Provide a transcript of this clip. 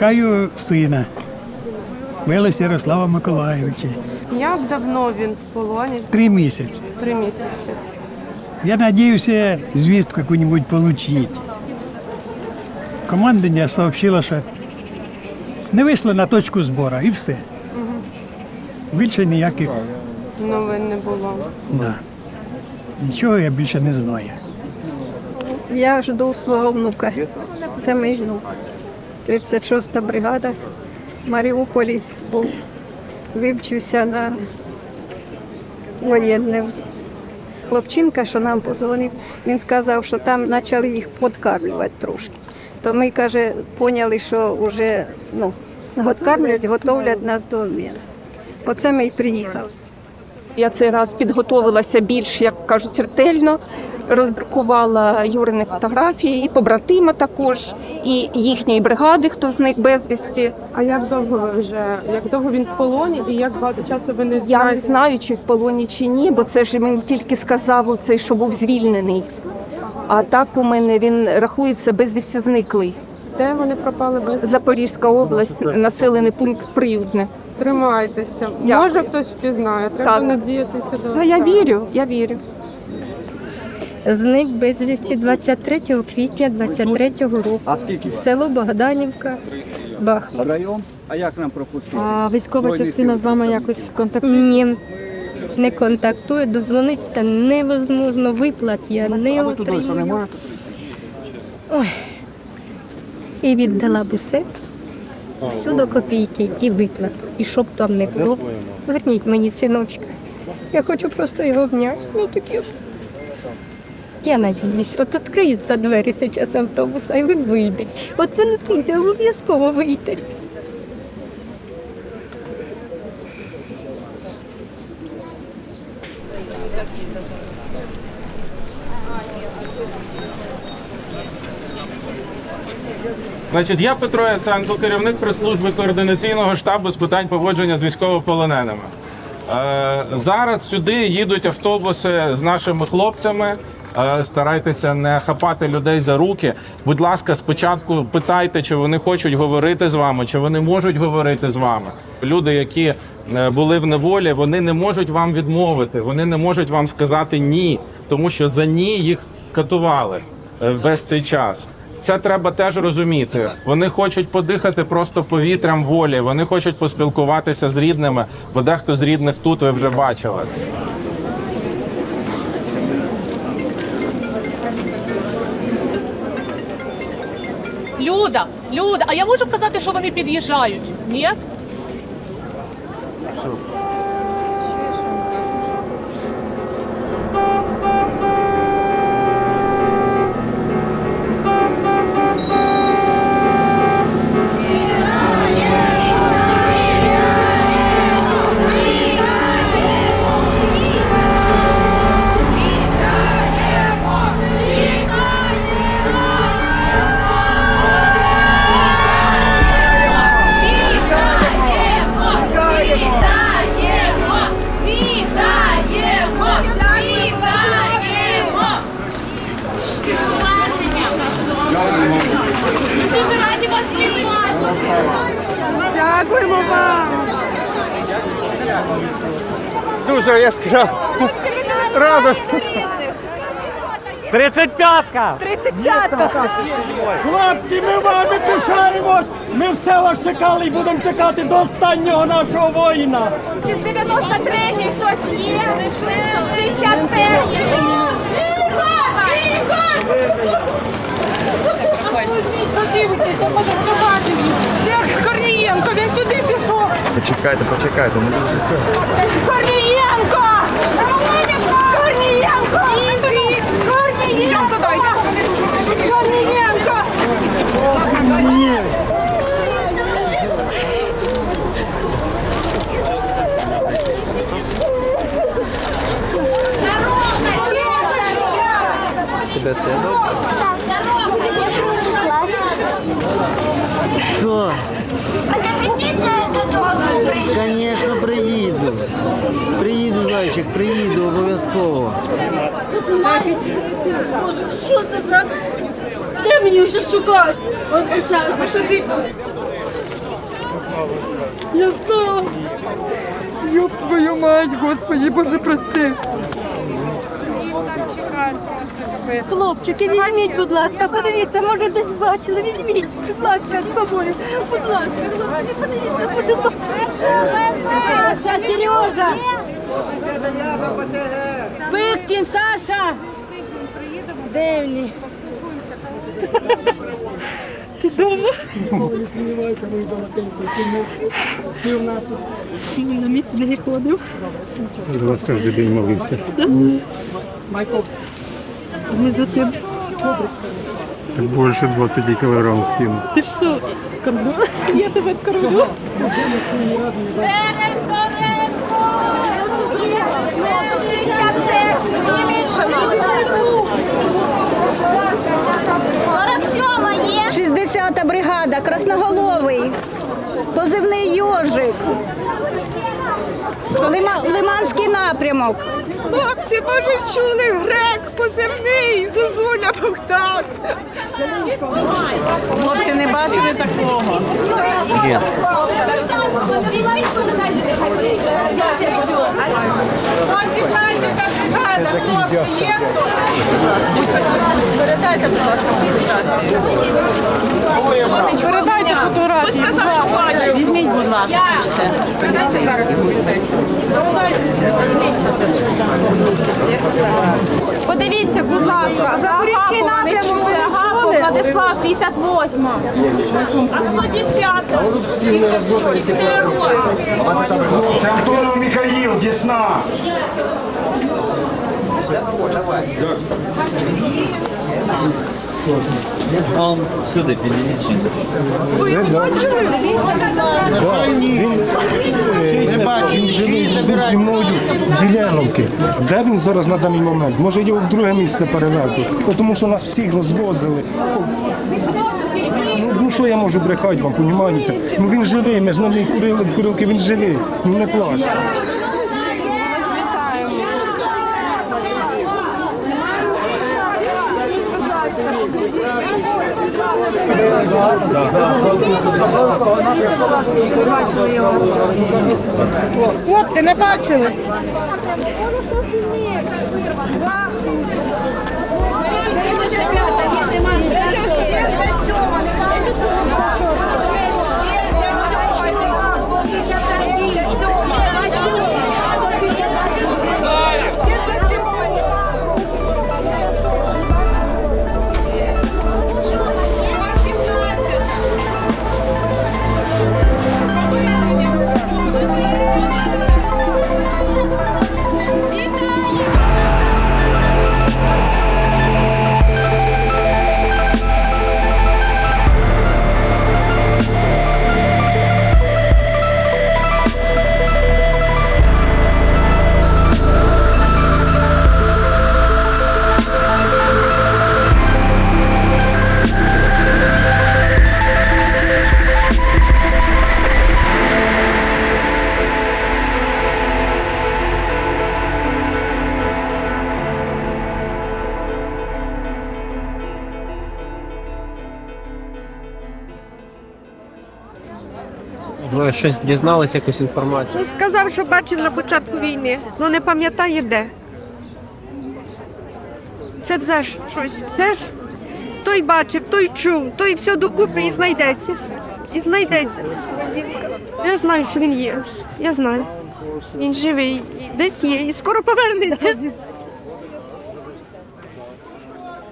Чекаю сина. Велес Ярослава Миколайовича. Як давно він в полоні? Три місяці. Три місяці. Я надеюся звістку яку-нибудь получить. Командування сообщило, що не вийшло на точку збору і все. Більше ніяких. Новин не було. Да. Нічого я більше не знаю. Я жду свого внука. Це мій внук. 36-та бригада в Маріуполі був. Вивчився на воєнне. Хлопчинка, що нам позвонив, він сказав, що там почали їх подкармлювати трошки. То ми, каже, поняли, що вже ну, подкармлюють, готовлять нас до обміну. Оце ми й приїхали. Я цей раз підготувалася більш, як кажуть, ретельно. Роздрукувала Юрини фотографії, і побратима також, і їхньої бригади, хто зник безвісті. А як довго ви вже? Як довго він в полоні і як багато часу ви не Я не знаю, чи в полоні чи ні, бо це ж мені тільки сказав цей, що був звільнений. А так у мене він рахується безвісті зниклий. Де вони пропали без Запорізька область, населений пункт Приютне. тримайтеся? Дякую. Може хтось впізнає. Треба Так. надіятися до Ну, я вірю, я вірю. Зник безвісті 23 квітня 23 року. А скільки? Село Богданівка, Бахмут. Район? А як нам пропустили? А військова частина з вами якось контактує? Ні, не контактує, дозвонитися невозможно, виплат я не отримую. можете? І віддала бусет всю до копійки і виплату. І щоб там не було, верніть мені синочка. Я хочу просто його обняти. Ну такі. Я надіюсь, от відкриються двері зараз автобуса і він вийде. От він вийде, обов'язково вийде. Значить, я Петро Яценко, керівник прес-служби координаційного штабу з питань поводження з військовополоненими. Е, зараз сюди їдуть автобуси з нашими хлопцями. Е, старайтеся не хапати людей за руки. Будь ласка, спочатку питайте, чи вони хочуть говорити з вами, чи вони можуть говорити з вами. Люди, які е, були в неволі, вони не можуть вам відмовити, вони не можуть вам сказати ні, тому що за ні їх катували е, весь цей час. Це треба теж розуміти. Вони хочуть подихати просто повітрям волі. Вони хочуть поспілкуватися з рідними, бо дехто з рідних тут ви вже бачили. Люда, Люда, а я можу казати, що вони під'їжджають? Ні? Дякуємо вам. Дуже яскраво. Радосно. 35-ка! 35-ка! Хлопці, ми вами пишаємось! Ми все вас чекали і будемо чекати до останнього нашого воїна! З 93-й хтось є? 61-й. Подивитися, може Корнієнко, він туди пішов. Почекайте, почекайте. ну, Корнієнко! Корнієнко! Корнієнко! Корнієнко! Тебе все добре? Що? Звісно, приїду. Приїду, зайчик, приїду обов'язково. Що це за Де мені вже шукати? От зараз, посади. Я знала. Ёб твою мать, Господи, Боже, прости. Хлопчики, візьміть, будь ласка, подивіться, може десь бачили, візьміть, будь ласка, з собою. Будь ласка, хлопчики, подивіться, будь ласка. Саша, Сережа! Виктін, Саша! Де вони? Не сумніваюся, золотенько. Ти не- Ти в нас ось З вас кожен день молився. Майкл. Так більше 20 кілограм скинув. є. 60-та бригада, красноголовий, позивний йожик. Лима- Лиманський напрямок. Хлопці, може, чули грек поземний, Зозуля Богдан. Хлопці не бачили такого. Хлопці, є? Передайте, будь ласка. Передайте фотографію. Хтось сказав, що бачив. Візьміть, будь ласка. Передайте зараз поліцейському. Подивіться, будь ласка, Запорізький напрямок Гахов, Владислав, 58. А 110. Антонов Михаил, Десна. Он сюди підійдіть. Не бачу, він мною в Віляновки. Де він зараз на даний момент? Може його в друге місце перевезли, тому що нас всіх розвозили. Ну, ну що я можу брехати вам, понімаєте? Ну він живий, ми з ним курили курилки, він живий. Ну не плач. Хлопці, не бачили? Щось дізналися, якусь інформацію? Ну, сказав, що бачив на початку війни, ну не пам'ятає де. Це все ж щось, все ж той бачив, той чув, той все докупи і знайдеться. І знайдеться. Я знаю, що він є. Я знаю. Він живий, десь є, і скоро повернеться.